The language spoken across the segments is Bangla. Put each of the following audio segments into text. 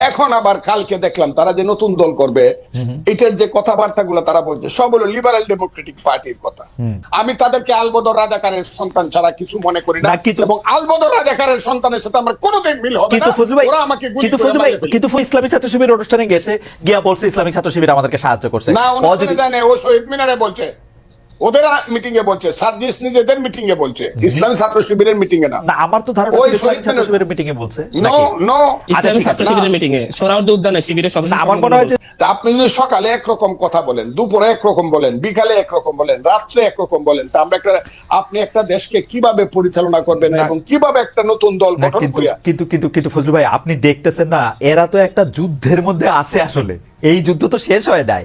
এখন আবার কালকে দেখলাম তারা যে নতুন দল করবে এটার যে কথাবার্তা গুলো তারা বলছে সব হলো লিবারাল ডেমোক্রেটিক পার্টির কথা। আমি তাদেরকে আলবদর রাজাকারের সন্তান ছাড়া কিছু মনে করি না এবং আলবদর রাজাকারের সন্তানের সাথে আমার কোনোদিন মিল হবে না ওরা আমাকে কিন্তু ফজলু ভাই। কিন্তু ইসলামী ছাত্র শিবির অনুষ্ঠানে গেছে গিয়া বলছে ইসলামিক ছাত্র শিবির আমাদেরকে সাহায্য করছে। না ও শহীদ মিনারে বলছে। ওদের মিটিং এ বলছে সার্জিস নিজেদের মিটিং এ বলছে। ইসলামী ছাত্র শিবিরের মিটিং এ না। না আমার তো ধারণা ওই শহীদ ছাত্র শিবিরের মিটিং এ বলছে। নো নো আচ্ছা, ইসলামী ছাত্র শিবিরের মিটিং এ সোনাউদ্দি উদ্যানে শিবিরের সদস্য আমার মনে হয় যে আপনি যদি সকালে একরকম কথা বলেন দুপুরে একরকম বলেন বিকালে একরকম বলেন রাত্রে একরকম বলেন তা আমরা একটা আপনি একটা দেশকে কীভাবে পরিচালনা করবেন এবং কীভাবে একটা নতুন দল গঠন করিয়া কিন্তু কিন্তু কিন্তু ফজলু ভাই আপনি দেখতেছেন না এরা তো একটা যুদ্ধের মধ্যে আছে আসলে। এই যুদ্ধ তো শেষ হয় নাই।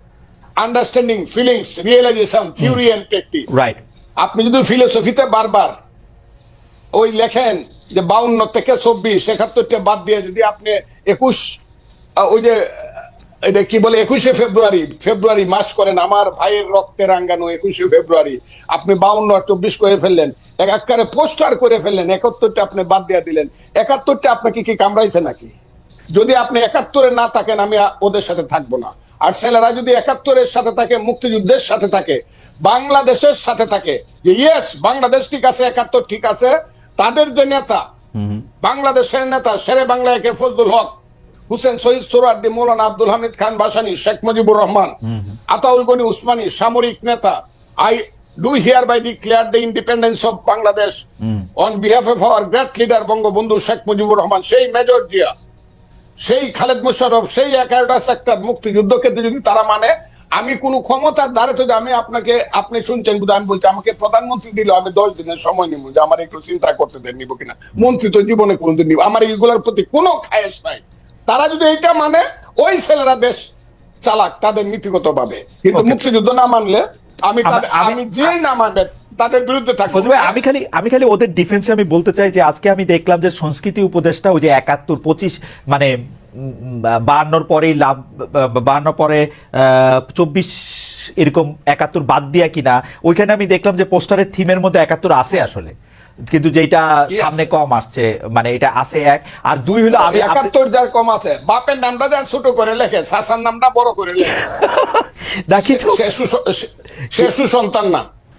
understanding feelings realisation theory and practice right আপনি যদি ফিলোসফিতে বারবার ওই লেখেন যে বাউন্ন থেকে চব্বিশ একাত্তরটা বাদ দিয়ে যদি আপনি একুশ ওই যে এটা কি বলে একুশে ফেব্রুয়ারি ফেব্রুয়ারি মাস করেন আমার ভাইয়ের রক্তে রাঙ্গানো একুশে ফেব্রুয়ারি আপনি বাউন্ন আর চব্বিশ করে ফেললেন এক একবারে পোস্টার করে ফেললেন একাত্তরটা আপনি বাদ দিয়ে দিলেন একাত্তরটা আপনাকে কি কামড়াইছে নাকি? যদি আপনি একাত্তরে না থাকেন আমি ওদের সাথে থাকব না। আর ছেলেরা যদি একাত্তরের সাথে থাকে, মুক্তিযুদ্ধের সাথে থাকে, বাংলাদেশের সাথে থাকে, যে ইয়েস বাংলাদেশ ঠিক আছে, একাত্তর ঠিক আছে, তাদের যে নেতা, বাংলাদেশের নেতা, শেরে বাংলা একে ফজলুল হক, হুসেন শহীদ সোরার্দি, মৌলানা আব্দুল হামিদ খান বাসানি, শেখ মুজিবুর রহমান, আতাউল গনি উসমানী, সামরিক নেতা, I do hereby declare the independence of Bangladesh on behalf of our great leader Bangabandhu Sheikh Mujibur Rahman, সেই মেজর জিয়া। সেই খালেদ মুশারফ সেই এগারোটা সেক্টর মুক্তিযুদ্ধকে যদি তারা মানে আমি কোন ক্ষমতার দ্বারে তো আমি আপনাকে আপনি শুনছেন বুঝে আমি বলছি আমাকে প্রধানমন্ত্রী দিলে আমি দশ দিনের সময় নিব যে আমার একটু চিন্তা করতে দেন নিব কিনা? মন্ত্রী তো জীবনে কোনোদিন নিব। আমার এইগুলোর প্রতি কোনো খায়েশ নাই। তারা যদি এইটা মানে ওই ছেলেরা দেশ চালাক তাদের নীতিগত ভাবে কিন্তু মুক্তিযুদ্ধ না মানলে আমি আমি- তাদের- আমি- আমি যেই না মানবে তাদের বিরুদ্ধে থাকব আমি খালি আমি খালি ওদের ডিফেন্সে আমি বলতে চাই যে আজকে আমি দেখলাম যে সংস্কৃতি উপদেষ্টা ওই যে একাত্তর পঁচিশ মানে বাহান্নর পরেই লাভ বাহান্নর পরে চব্বিশ এরকম একাত্তর বাদ দিয়া কিনা ওইখানে আমি দেখলাম যে পোস্টারের থিমের মধ্যে একাত্তর আছে আসলে কিন্তু যেটা সামনে কম আসছে মানে এটা আছে এক আর দুই হলো আমি একাত্তর যার কম আছে বাপের নামটা যার ছোট করে লেখে শাসার নামটা বড় করে লেখে দেখি সে সুসন্তান না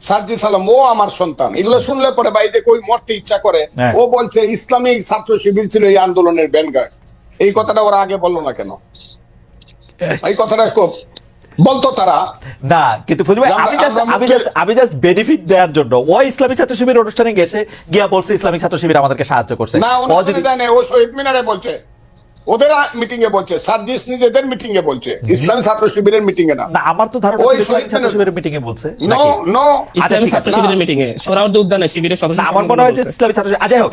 সার্জি সালাম ও আমার সন্তান। এগুলো শুনলে পরে ভাই মরতে ইচ্ছা করে। হ্যাঁ। ও বলছে ইসলামিক ছাত্র শিবির ছিল এই আন্দোলনের ব্যানগার্ড এই কথাটা ওরা আগে বলল না কেন? এই কথাটা বলতো তারা। না কিন্তু আমি জাস্ট আমি জাস্ট আমি জাস্ট বেনিফিট দেওয়ার জন্য ও ইসলামী ছাত্র শিবির অনুষ্ঠানে গেছে গিয়া বলছে ইসলামিক ছাত্র শিবির আমাদেরকে সাহায্য করছে। না ও যদি দেয় ও শহীদ মিনারে বলছে। ওদের মিটিং এ বলছে সার্জিস নিজেদের মিটিং এ বলছে ইসলামী ছাত্র শিবিরের মিটিং এ না। না আমার তো ধারণা ওই ছিল ইসলামিক শহীদ ছাত্র শিবিরের মিটিং এ বলছে নো নো ইসলামী ছাত্র শিবিরের মিটিং এ সোনাউদ্দি উদ্যানে শিবিরের সদস্য আমার মনে হয় যে ইসলামী ছাত্র আ, হোক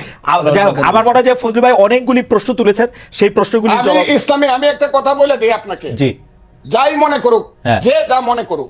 যাই হোক আমার মনে হয় যে ফজলু ভাই অনেকগুলি প্রশ্ন তুলেছেন সেই প্রশ্নগুলি জবাব ইসলামী আমি একটা কথা বলে দিই আপনাকে। জি। যাই মনে করুক হ্যাঁ। যে যা মনে করুক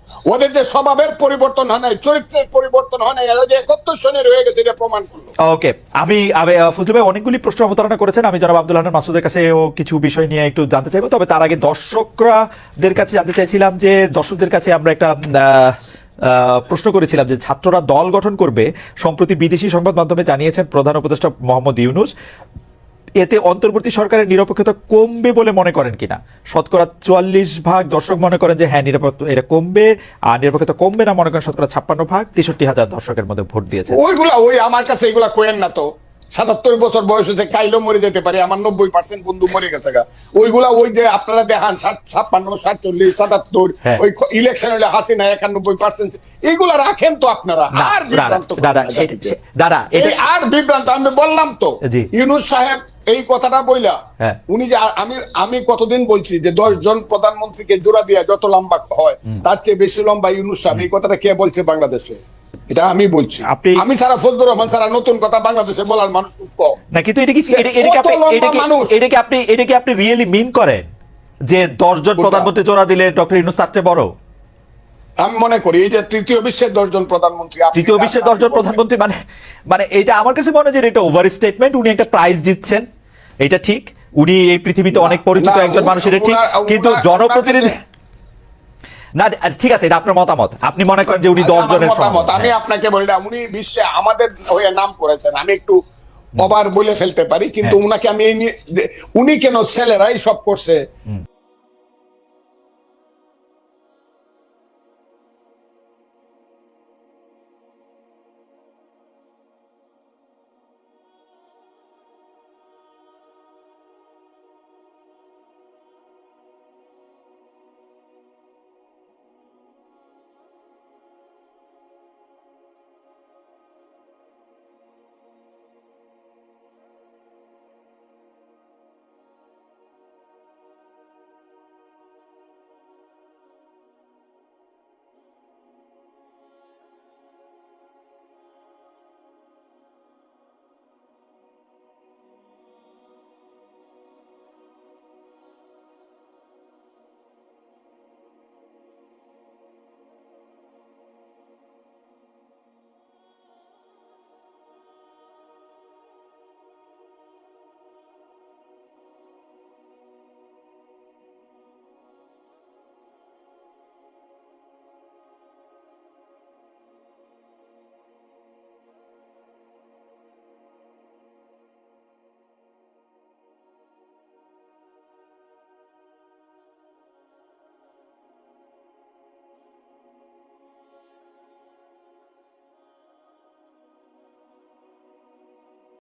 ওদের যে স্বভাবের পরিবর্তন হয় নাই, চরিত্রের পরিবর্তন হয় নাই, এরা যে একত্র শনি রয়ে গেছে, এটা প্রমাণ করল ওকে, আমি ফজলু ভাই অনেকগুলি প্রশ্ন অবতারণা করেছেন। আমি জনাব আব্দুল হান্নান মাসুদের কাছে ও কিছু বিষয় নিয়ে একটু জানতে চাইব। তবে তার আগে দর্শকরাদের কাছে জানতে চাইছিলাম যে, দর্শকদের কাছে আমরা একটা প্রশ্ন করেছিলাম যে, ছাত্ররা দল গঠন করবে সম্প্রতি বিদেশি সংবাদ মাধ্যমে জানিয়েছেন প্রধান উপদেষ্টা মোহাম্মদ ইউনুস। এতে অন্তর্বর্তী সরকারের নিরপেক্ষতা কমবে বলে মনে করেন কিনা? শতকরা চুয়াল্লিশ ভাগ দর্শক মনে করেন যে হ্যাঁ নিরাপত্তা এটা কমবে আর নিরপেক্ষতা কমবে না মনে করেন শতকরা ছাপ্পান্ন ভাগ তেষট্টি হাজার দর্শকের মধ্যে ভোট দিয়েছে ওইগুলা ওই আমার কাছে এগুলা কোয়েন না তো। সাতাত্তর বছর বয়স হচ্ছে কাইলো মরে যেতে পারে আমার নব্বই পার্সেন্ট বন্ধু মরে গেছে গা। ওইগুলা ওই যে আপনারা দেখান ছাপ্পান্ন সাতচল্লিশ সাতাত্তর হ্যাঁ। ওই ইলেকশন হলে হাসিনা একানব্বই পার্সেন্ট এইগুলা রাখেন তো আপনারা। আর দাদা বিভ্রান্ত দাদা দাদা আর বিভ্রান্ত আমি বললাম তো। ইউনুস সাহেব এই কথাটা বইলা হ্যাঁ। উনি যে আমি আমি কতদিন বলছি যে দশ জন প্রধানমন্ত্রীকে জোড়া দিয়া যত লম্বা হয় তার চেয়ে বেশি লম্বা ইউনুস সাহেব। এই কথাটা কে বলছে বাংলাদেশে? এটা আমি বলছি। আপনি- আমি সারা ফজলুর রহমান সারা নতুন কথা বাংলাদেশে বলার মানুষ খুব কম। না কিন্তু এটা কি এটা- কি আপনি এটা কি- আপনি এটা কি আপনি রিয়েলি মিন করেন? যে দশজন? প্রধানমন্ত্রী জোড়া দিলে ডক্টর ইউনুস তার চেয়ে বড়? আমি মনে করি যে তৃতীয় বিশ্বের দশজন প্রধানমন্ত্রী তৃতীয় বিশ্বের দশজন প্রধানমন্ত্রী মানে মানে এটা আমার কাছে মনে হয় যে এটা ওভার স্টেটমেন্ট উনি একটা প্রাইজ জিতছেন। এটা ঠিক উনি এই পৃথিবীতে অনেক পরিচিত একজন মানুষ এটা ঠিক কিন্তু জনপ্রতিনিধি না ঠিক আছে এটা আপনার মতামত। আপনি মনে করেন যে উনি দশ জনের মতামত আমি হ্যাঁ। আপনাকে বলি না উনি বিশ্বে আমাদের হয়ে নাম করেছেন আমি একটু অবার বলে ফেলতে পারি কিন্তু হ্যাঁ। উনাকে আমি এই নিয়ে- উনি কেন ছেলেরাই সব করছে?